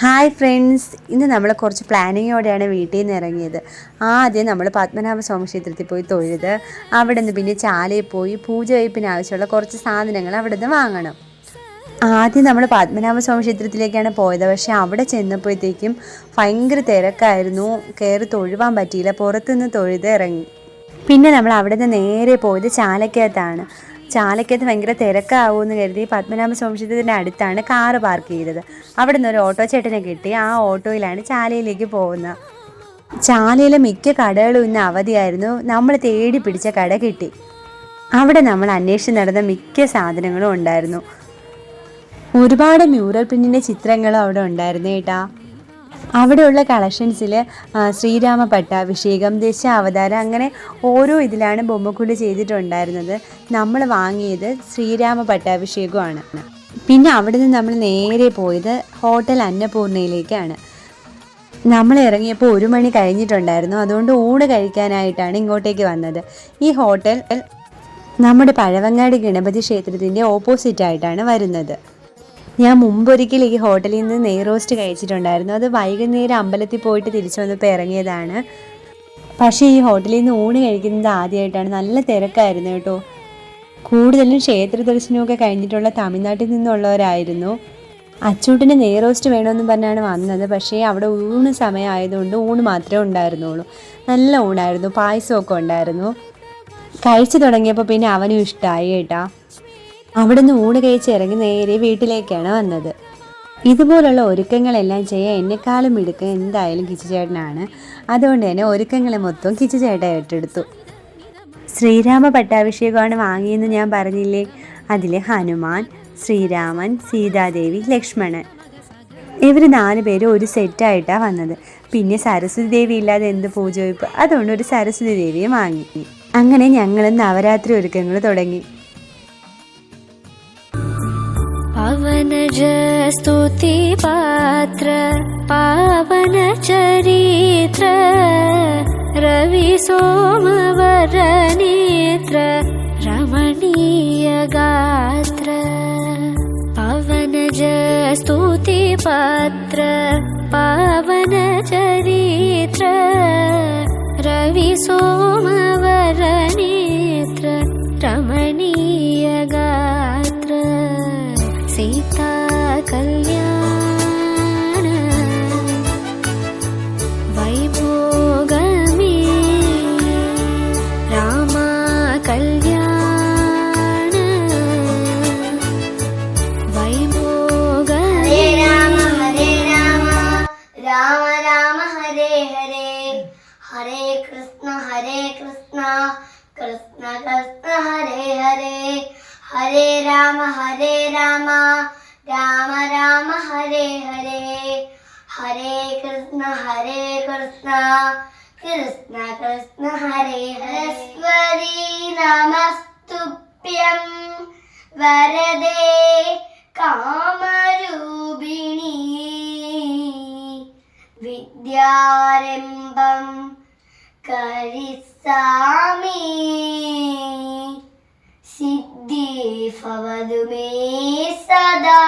Hi friends. ഇന്ന് നമ്മൾ കുറച്ച് പ്ലാനിങ്ങോടെയാണ് വീട്ടിൽ നിന്ന് ഇറങ്ങിയത്. ആദ്യം നമ്മൾ പത്മനാഭ സ്വാമി ക്ഷേത്രത്തിൽ പോയി തൊഴുത് അവിടെ നിന്ന് പിന്നെ ചാലയിൽ പോയി പൂജ വയ്പ്പിന് ആവശ്യമുള്ള കുറച്ച് സാധനങ്ങൾ അവിടെ നിന്ന് വാങ്ങണം. ആദ്യം നമ്മൾ പത്മനാഭ സ്വാമി ക്ഷേത്രത്തിലേക്കാണ് പോയത്. പക്ഷേ അവിടെ ചെന്നപ്പോഴത്തേക്കും ഭയങ്കര തിരക്കായിരുന്നു. കയറി തൊഴുവാൻ പറ്റിയില്ല. പുറത്തുനിന്ന് തൊഴുത് ഇറങ്ങി. പിന്നെ നമ്മൾ അവിടെ നിന്ന് നേരെ പോയത് ചാലക്കകത്താണ്. ചാലക്കകത്ത് ഭയങ്കര തിരക്കാവുമെന്ന് കരുതി പത്മനാഭ സ്വാമിക്ഷേത്രത്തിന്റെ അടുത്താണ് കാറ് പാർക്ക് ചെയ്തത്. അവിടെ നിന്ന് ഒരു ഓട്ടോ ചേട്ടനെ കിട്ടി. ആ ഓട്ടോയിലാണ് ചാലയിലേക്ക് പോകുന്നത്. ചാലയിലെ മിക്ക കടകളും ഇന്ന് അവധിയായിരുന്നു. നമ്മൾ തേടി പിടിച്ച കട കിട്ടി. അവിടെ നമ്മൾ അന്വേഷിച്ച് നടന്ന മിക്ക സാധനങ്ങളും ഉണ്ടായിരുന്നു. ഒരുപാട് മ്യൂറൽ പ്രിന്റിന്റെ ചിത്രങ്ങളും അവിടെ ഉണ്ടായിരുന്നു കേട്ടാ അവിടെയുള്ള കളക്ഷൻസിൽ ശ്രീരാമ പട്ടാഭിഷേകം അവതാരം അങ്ങനെ ഓരോ ഇതിലാണ് ബൊമ്മക്കുള്ളി ചെയ്തിട്ടുണ്ടായിരുന്നത്. നമ്മൾ വാങ്ങിയത് ശ്രീരാമ പട്ടാഭിഷേകമാണ് പിന്നെ അവിടെ നിന്ന് നമ്മൾ നേരെ പോയത് ഹോട്ടൽ അന്നപൂർണയിലേക്കാണ്. നമ്മൾ ഇറങ്ങിയപ്പോൾ ഒരു മണി കഴിഞ്ഞിട്ടുണ്ടായിരുന്നു. അതുകൊണ്ട് ഊണ് കഴിക്കാനായിട്ടാണ് ഇങ്ങോട്ടേക്ക് വന്നത്. ഈ ഹോട്ടൽ നമ്മുടെ പഴവങ്ങാടി ഗണപതി ക്ഷേത്രത്തിന്റെ ഓപ്പോസിറ്റായിട്ടാണ് വരുന്നത്. ഞാൻ മുമ്പൊരിക്കൽ ഈ ഹോട്ടലിൽ നിന്ന് നെയ് റോസ്റ്റ് കഴിച്ചിട്ടുണ്ടായിരുന്നു. അത് വൈകുന്നേരം അമ്പലത്തിൽ പോയിട്ട് തിരിച്ചു വന്നപ്പോൾ ഇറങ്ങിയതാണ്. പക്ഷേ ഈ ഹോട്ടലിൽ നിന്ന് ഊണ് കഴിക്കുന്നത് ആദ്യമായിട്ടാണ്. നല്ല തിരക്കായിരുന്നു കേട്ടോ. കൂടുതലും ക്ഷേത്ര ദർശനമൊക്കെ കഴിഞ്ഞിട്ടുള്ള തമിഴ്നാട്ടിൽ നിന്നുള്ളവരായിരുന്നു. അച്ചൂട്ടിന് നെയ് റോസ്റ്റ് വേണമെന്ന് പറഞ്ഞാണ് വന്നത്. പക്ഷേ അവിടെ ഊണ് സമയമായതുകൊണ്ട് ഊണ് മാത്രമേ ഉണ്ടായിരുന്നുള്ളൂ. നല്ല ഊണായിരുന്നു. പായസമൊക്കെ ഉണ്ടായിരുന്നു. കഴിച്ചു തുടങ്ങിയപ്പോൾ പിന്നെ അവനും ഇഷ്ടമായി കേട്ടാ. അവിടെ നിന്ന് ഊണ് കഴിച്ച് ഇറങ്ങി നേരെ വീട്ടിലേക്കാണ് വന്നത്. ഇതുപോലുള്ള ഒരുക്കങ്ങളെല്ലാം ചെയ്യാൻ എന്നെക്കാളും മിടുക്കം എന്തായാലും കിച്ചു ചേട്ടനാണ് അതുകൊണ്ട് തന്നെ ഒരുക്കങ്ങളെ മൊത്തം കിച്ചു ചേട്ടൻ ഏറ്റെടുത്തു. ശ്രീരാമ പട്ടാഭിഷേകമാണ് വാങ്ങിയെന്ന് ഞാൻ പറഞ്ഞില്ലേ? അതിൽ ഹനുമാൻ ശ്രീരാമൻ സീതാദേവി ലക്ഷ്മണൻ. ഇവർ നാല് പേര് ഒരു സെറ്റായിട്ടാണ് വന്നത്. പിന്നെ സരസ്വതി ദേവി ഇല്ലാതെ എന്ത് പൂജ വയ്പ് അതുകൊണ്ട് ഒരു സരസ്വതി ദേവിയെ വാങ്ങി. അങ്ങനെ ഞങ്ങൾ നവരാത്രി ഒരുക്കങ്ങൾ തുടങ്ങി. पवनजस्तुति पात्र पावनचरित्र रविसोमवरनेत्र रमणीयगात्र रमणीय गात्र। पावनचरित्र रविसोम കൃഷ്ണ കൃഷ്ണ ഹരേ ഹരേ. ഹരേ രാമ ഹരേ രാമ. രാമ രാമ ഹരേ ഹരേ. ഹരേ കൃഷ്ണ ഹരേ കൃഷ്ണ. കൃഷ്ണ കൃഷ്ണ ഹരേ. ഹരസ്വരീ നമസ്തുഭ്യം. വരദേ കാ കരിസ്സാമി സിദ്ധി ഫവതുമേ സദാ